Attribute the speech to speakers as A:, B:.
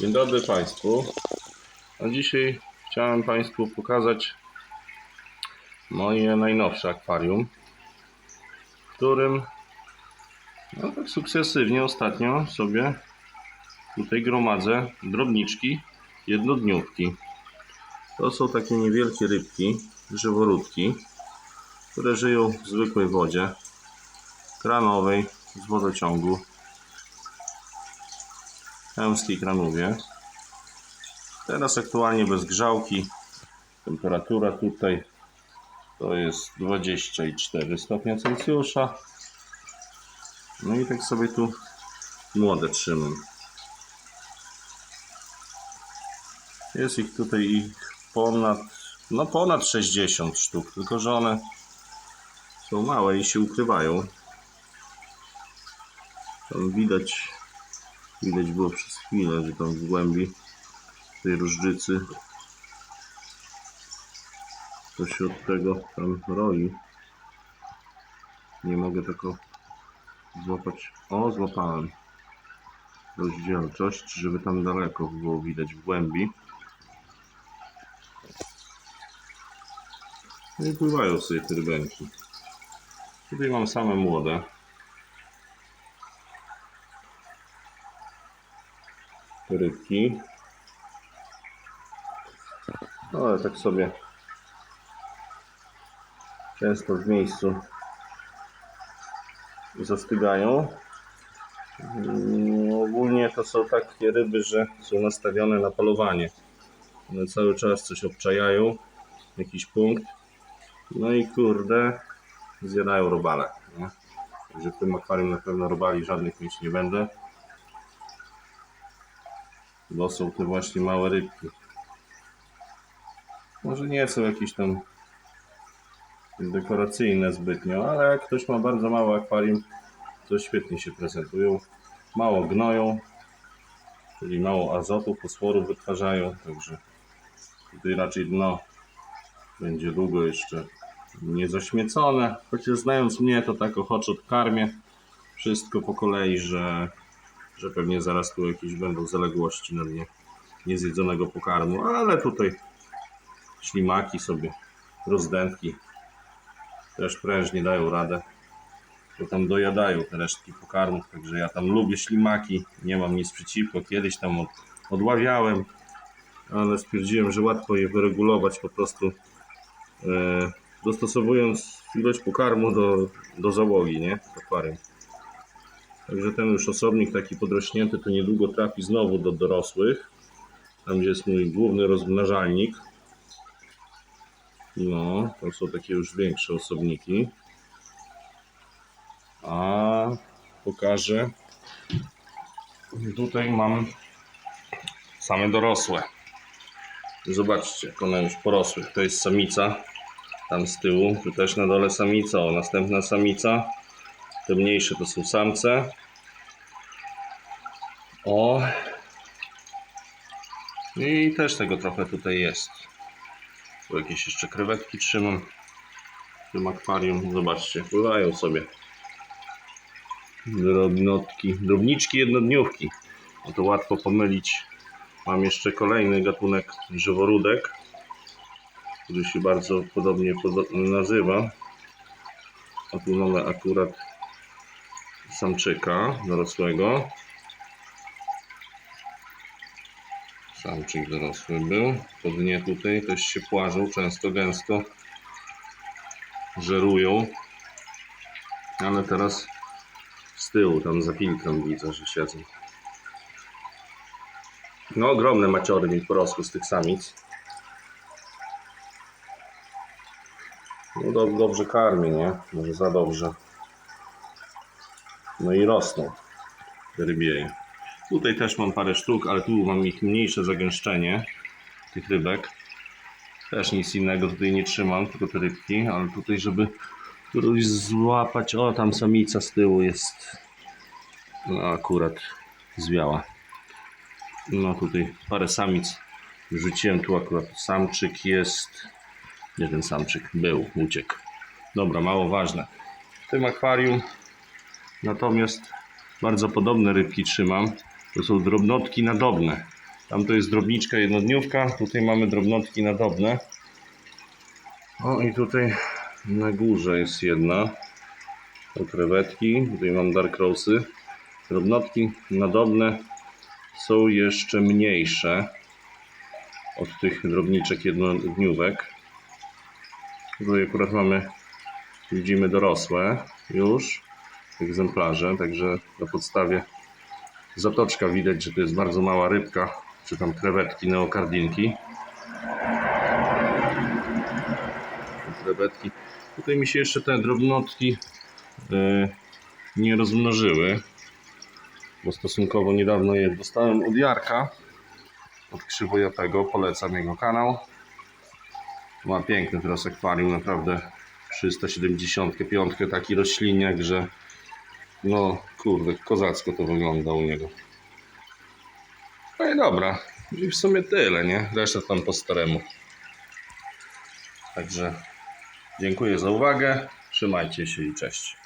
A: Dzień dobry Państwu. A dzisiaj chciałem Państwu pokazać moje najnowsze akwarium, w którym no, tak sukcesywnie ostatnio sobie tutaj gromadzę drobniczki, jednodniówki. To są takie niewielkie rybki, żyworódki, które żyją w zwykłej wodzie, kranowej, z wodociągu, chełmskiej kranówie. Teraz aktualnie bez grzałki. Temperatura tutaj to jest 24 stopnie Celsjusza. No i tak sobie tu młode trzymam. Jest ich tutaj ich ponad, no ponad 60 sztuk, tylko że one są małe i się ukrywają. Tam widać, widać było przez chwilę, że tam w głębi tej różdżycy to się od tego tam roi. Nie mogę tego złapać. O, złapałem rozdzielczość, żeby tam daleko było widać w głębi. No i pływają sobie te rybenki. Tutaj mam same młode. Rybki. No ale tak sobie często w miejscu zastygają. Mm, Ogólnie to są takie ryby, że są nastawione na polowanie. One cały czas coś obczajają, jakiś punkt. No i kurde, zjadają robale. Nie? Także w tym akwarium na pewno robali żadnych mieć nie będę. Bo są te właśnie małe rybki. Może nie są jakieś tam dekoracyjne zbytnio, ale jak ktoś ma bardzo małe akwarium, to świetnie się prezentują. Mało gnoją, czyli mało azotu, fosforu wytwarzają, także tutaj raczej dno będzie długo jeszcze nie zaśmiecone. Chociaż znając mnie, to tak ochoczo karmię wszystko po kolei, że, że pewnie zaraz tu jakieś będą zaległości na dnie niezjedzonego pokarmu, ale tutaj ślimaki sobie, rozdętki też prężnie dają radę. To tam dojadają te resztki pokarmów, także ja tam lubię ślimaki, nie mam nic przeciwko. Kiedyś tam od, odławiałem, ale stwierdziłem, że łatwo je wyregulować po prostu e, dostosowując ilość pokarmu do, do załogi, nie? akwarium. Także ten już osobnik taki podrośnięty to niedługo trafi znowu do dorosłych. Tam gdzie jest mój główny rozmnażalnik. No, to są takie już większe osobniki. A pokażę. Tutaj mam same dorosłe. Zobaczcie, jak one już porosły. To jest samica. Tam z tyłu, tu też na dole samica. O, następna samica. Te mniejsze to są samce. O. I też tego trochę tutaj jest. Tu jakieś jeszcze krewetki trzymam w tym akwarium. Zobaczcie, pływają sobie. Drobnotki, drobniczki jednodniówki. No to łatwo pomylić. Mam jeszcze kolejny gatunek żyworódek, który się bardzo podobnie podo- nazywa. A tu mamy akurat samczyka dorosłego. Samczyk dorosły był. Po dnie tutaj też się płażą, często gęsto żerują. Ale teraz z tyłu, tam za filtrem widzę, że siedzą. No ogromne maciory mi porosły z tych samic. No do, dobrze karmię, nie? Może za dobrze. No i rosną rybieje. Tutaj też mam parę sztuk, ale tu mam ich mniejsze zagęszczenie tych rybek. Też nic innego tutaj nie trzymam, tylko te rybki, ale tutaj, żeby którąś złapać, o tam samica z tyłu jest, no akurat zwiała. No tutaj parę samic wrzuciłem, tu akurat samczyk jest, nie ten samczyk, był, uciekł. Dobra, mało ważne. W tym akwarium natomiast bardzo podobne rybki trzymam. To są drobnotki nadobne. Tam to jest drobniczka jednodniówka, tutaj mamy drobnotki nadobne. O i tutaj na górze jest jedna. To krewetki, tutaj mam dark rose'y. Drobnotki nadobne są jeszcze mniejsze od tych drobniczek jednodniówek. Tutaj akurat mamy, widzimy dorosłe już egzemplarze, także na podstawie zatoczka widać, że to jest bardzo mała rybka, czy tam krewetki, neokardinki. Krewetki. Tutaj mi się jeszcze te drobnotki e, nie rozmnożyły, bo stosunkowo niedawno je dostałem od Jarka, od Krzywojatego, polecam jego kanał. Ma piękny teraz akwarium, naprawdę 375, taki rośliniak, że no kurde, kozacko to wygląda u niego. No i dobra, i w sumie tyle, nie? Reszta tam po staremu. Także dziękuję za uwagę, trzymajcie się i cześć.